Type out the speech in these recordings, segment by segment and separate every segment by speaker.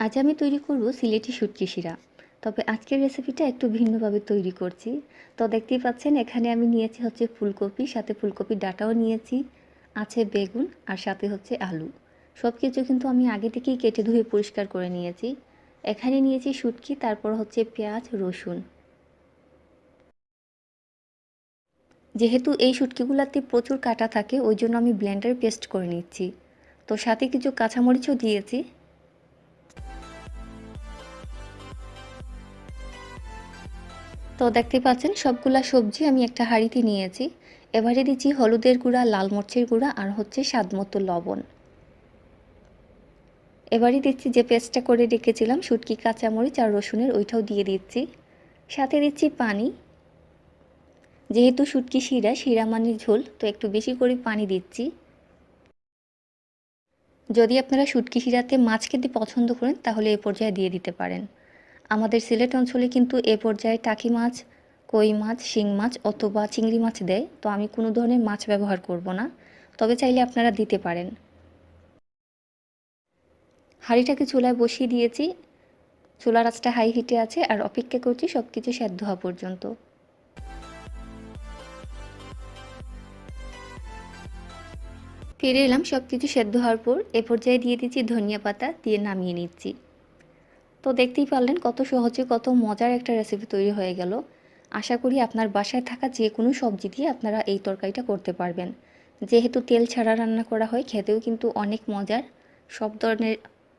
Speaker 1: আজ আমি তৈরি করব সিলেটি শুটকি শিরা তবে আজকের রেসিপিটা একটু ভিন্নভাবে তৈরি করছি। তো দেখতেই পাচ্ছেন, এখানে আমি নিয়েছি হচ্ছে ফুলকপি, সাথে ফুলকপির ডাটাও নিয়েছি, আছে বেগুন আর সাথে হচ্ছে আলু। সব কিছু কিন্তু আমি আগে থেকেই কেটে ধুয়ে পরিষ্কার করে নিয়েছি। এখানে নিয়েছি শুটকি, তারপর হচ্ছে পেঁয়াজ, রসুন। যেহেতু এই শুটকিগুলোতে প্রচুর কাটা থাকে, ওই জন্য আমি ব্লেন্ডারে পেস্ট করে নিচ্ছি। তো সাথে কিছু কাঁচামরিচও দিয়েছি। তো দেখতে পাচ্ছেন, সবগুলা সবজি আমি একটা হাঁড়িতে নিয়েছি। এবারে দিচ্ছি হলুদের গুঁড়া, লাল মরচের গুঁড়া আর হচ্ছে স্বাদ মতো লবণ। এবারে দিচ্ছি যে পেস্টটা করে রেখেছিলাম, শুটকি, কাঁচামরিচ আর রসুনের ওইটাও দিয়ে দিচ্ছি। সাথে দিচ্ছি পানি। যেহেতু শুটকি শিরা শিরা মানে ঝোল, তো একটু বেশি করে পানি দিচ্ছি। যদি আপনারা শুটকি শিরাতে মাছ খেতে পছন্দ করেন, তাহলে এ পর্যায়ে দিয়ে দিতে পারেন। আমাদের সিলেট অঞ্চলে কিন্তু এ পর্যায়ে টাকি মাছ, কই মাছ, শিং মাছ অথবা চিংড়ি মাছ দেয়। তো আমি কোনো ধরনের মাছ ব্যবহার করব না। তবে চাইলে আপনারা দিতে পারেন। হাঁড়িটাকে চুলায় বসিয়ে দিয়েছি। চুলার আঁচটা হাই হিটে আছে আর অপেক্ষা করছি সব কিছু সেদ্ধ হওয়া পর্যন্ত। ফিরে এলাম সব কিছু সেদ্ধ হওয়ার পর। এ পর্যায়ে দিয়ে দিচ্ছি ধনিয়া পাতা, দিয়ে নামিয়ে নিচ্ছি। তো দেখতেই পারলেন কত সহজে, কত মজার একটা রেসিপি তৈরি হয়ে গেল। আশা করি আপনার বাসায় থাকা যে কোনো সবজি দিয়ে আপনারা এই তরকারিটা করতে পারবেন। যেহেতু তেল ছাড়া রান্না করা হয়, খেতেও কিন্তু অনেক মজার। সব ধরনের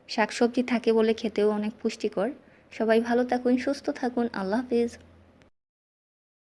Speaker 1: শাকসবজি থাকে বলে খেতেও অনেক পুষ্টিকর। সবাই ভালো থাকুন, সুস্থ থাকুন। আল্লাহ হাফিজ।